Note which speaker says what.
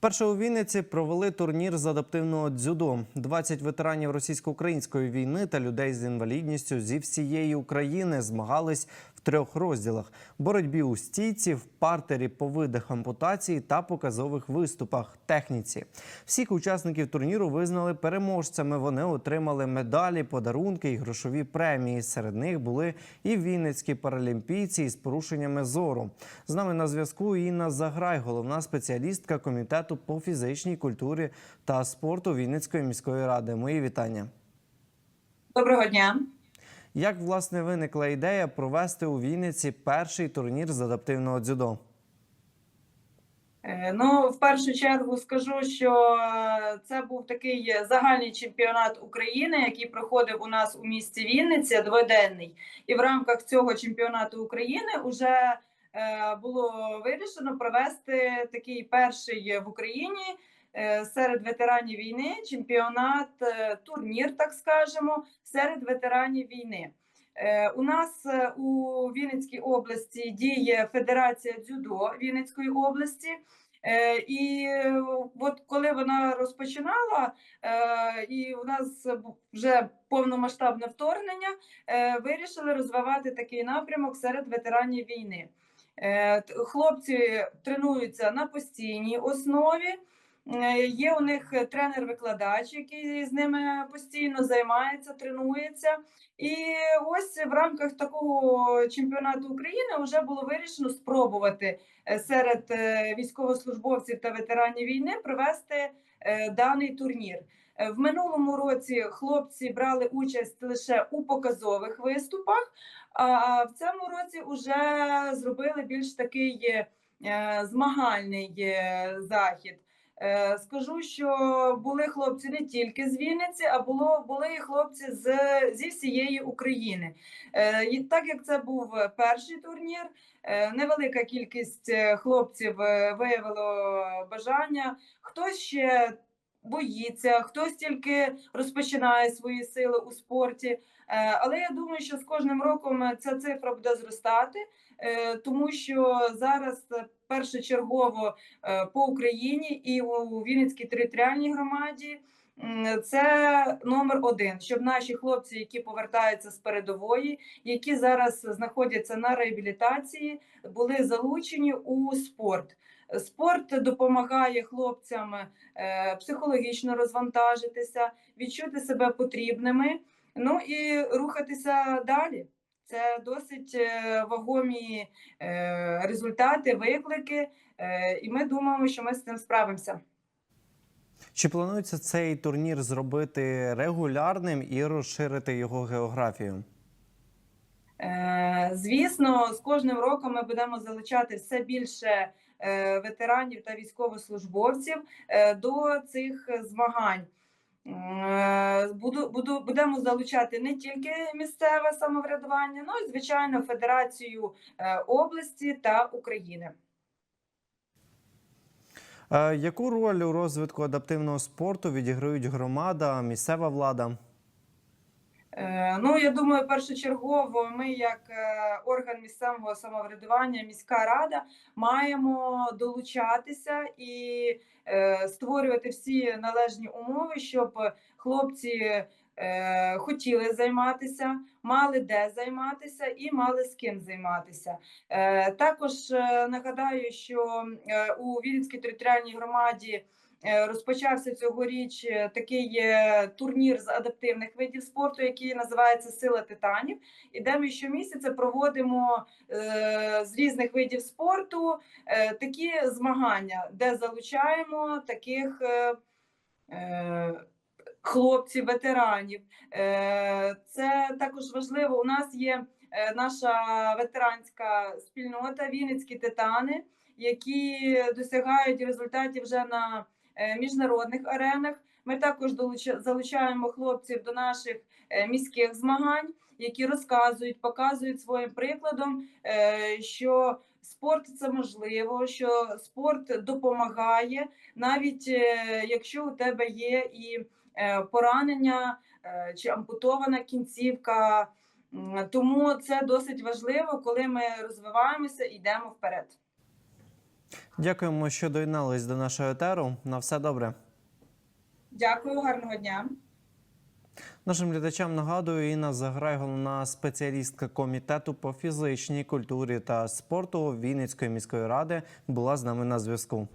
Speaker 1: Вперше у Вінниці провели турнір з адаптивного дзюдо. 20 ветеранів російсько-української війни та людей з інвалідністю зі всієї України змагались трьох розділах: боротьбі у стійці, в партері по видах ампутації та показових виступах техніці. Всіх учасників турніру визнали переможцями. Вони отримали медалі, подарунки і грошові премії. Серед них були і вінницькі паралімпійці із порушеннями зору. З нами на зв'язку Інна Заграй, головна спеціалістка комітету по фізичній культурі та спорту Вінницької міської ради. Мої вітання.
Speaker 2: Доброго дня.
Speaker 1: Як власне виникла ідея провести у Вінниці перший турнір з адаптивного дзюдо?
Speaker 2: Е, Ну, в першу чергу скажу, що це був такий загальний чемпіонат України, який проходив у нас у місті Вінниця дводенний. І в рамках цього чемпіонату України вже е, було вирішено провести такий перший в Україні серед ветеранів війни чемпіонат, е, турнір, так скажемо, серед ветеранів війни. Е, У нас е, у Вінницькій області діє Федерація дзюдо Вінницької області. Е, І е, от коли вона розпочинала, е, і у нас вже повномасштабне вторгнення, е, вирішили розвивати такий напрямок серед ветеранів війни. Е, Хлопці тренуються на постійній основі. Е, Є у них тренер-викладач, який з ними постійно займається, тренується. І ось в рамках такого чемпіонату України вже було вирішено спробувати е, серед е, військовослужбовців та ветеранів війни провести е, даний турнір. Е, В минулому році хлопці брали участь лише у показових виступах, а в цьому році вже зробили більш такий е, змагальний е, захід. Е, Скажу, що були хлопці не тільки з Вінниці, а було були і хлопці з зі всієї України. Е, І так як це був перший турнір, е, невелика кількість хлопців виявило бажання. Хтось ще боїться, хтось тільки розпочинає свої сили у спорті. Е, Але я думаю, що з кожним роком ця цифра буде зростати, е, тому що зараз е, першочергово е, по Україні і у Вінницькій територіальній громаді. Це номер один, щоб наші хлопці, які повертаються з передової, які зараз знаходяться на реабілітації, були залучені у спорт. Спорт допомагає хлопцям е, психологічно розвантажитися, відчути себе потрібними, ну і рухатися далі. Це досить е, вагомі е, результати, виклики, і ми думаємо, що ми з цим справимося.
Speaker 1: Чи планується цей турнір зробити регулярним і розширити його географію?
Speaker 2: Е, Звісно, з кожним роком ми будемо залучати все більше е, ветеранів та військовослужбовців е, до цих змагань. Буду, буду, будемо залучати не тільки місцеве самоврядування, ну і звичайно Федерацію області та України.
Speaker 1: Е, Яку роль у розвитку адаптивного спорту відіграють громада, місцева влада?
Speaker 2: Е, Ну, я думаю, першочергово ми, як е, орган місцевого самоврядування, міська рада, маємо долучатися і створювати всі належні умови, щоб хлопці е, хотіли займатися, мали де займатися і мали з ким займатися. Е, Також е, нагадаю, що у Вінницькій територіальній громаді. Розпочався цьогоріч такий турнір з адаптивних видів спорту, який називається Сила титанів. І де ми щомісяця проводимо з різних видів спорту такі змагання, де залучаємо таких хлопців, ветеранів. Е, Це також важливо. У нас є е, наша ветеранська спільнота Вінницькі титани, які досягають результатів вже на е, міжнародних аренах. Ми також залучаємо хлопців до наших міських змагань, які розказують, показують своїм прикладом, що спорт це можливо, що спорт допомагає, навіть е, якщо у тебе є і е, поранення е, чи ампутована кінцівка. Тому це досить важливо, коли ми розвиваємося і йдемо вперед.
Speaker 1: Дякуємо, що доєднались до нашого етеру. На все добре.
Speaker 2: Дякую, гарного дня.
Speaker 1: Нашим глядачам нагадую, Інна Заграй, головна спеціалістка комітету по фізичній культурі та спорту Вінницької міської ради, була з нами на зв'язку.